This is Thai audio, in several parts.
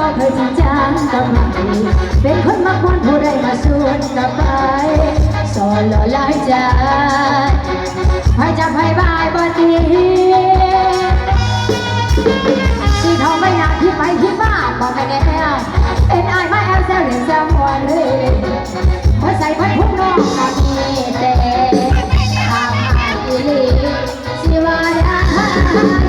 กับมันเป็นคนมักวนผู้ใดมาสวนกับไปสอนหล่อหลายใจให้จับให้บายบ่ดีสีทองไม่นาที่ไปที่มาบอกไม่แน่เป็นไอายมาแอลแซวเล่นแซวมวนเลยพอใส่พัดพุ่งน้องก็มีแต่ทางอายอีหลีสิว่าได้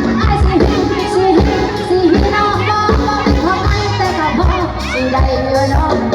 สิได้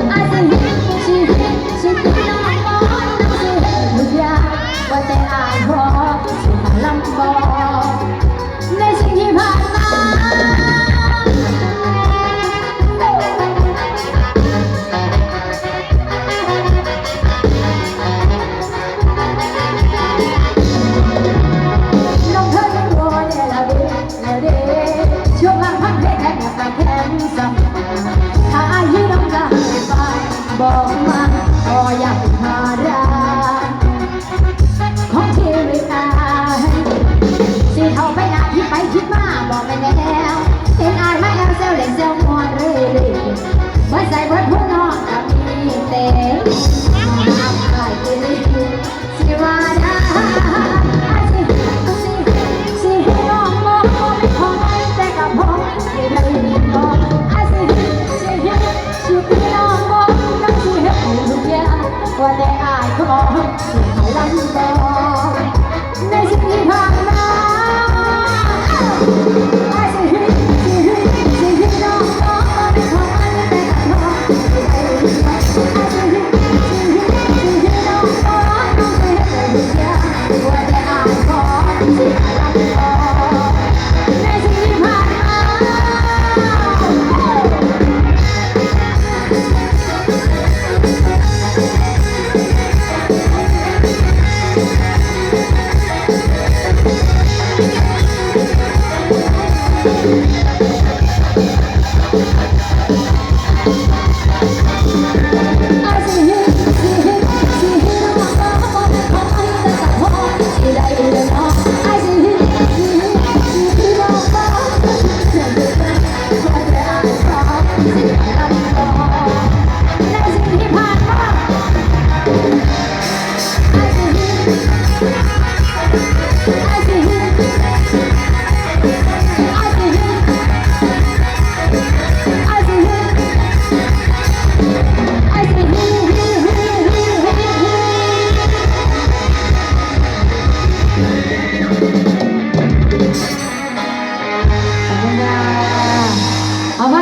บอกมาก็อยากหาราของชีวิตอายสิเทาไปนาคิดไปคิดมาบอกไปแล้วเห็นอายมาแอลเซลเล่นเซลมวนเรื่อยๆว่าใส่เบิดผู้น้อง ว่าแต่อายขอสิให้ลำบอกใน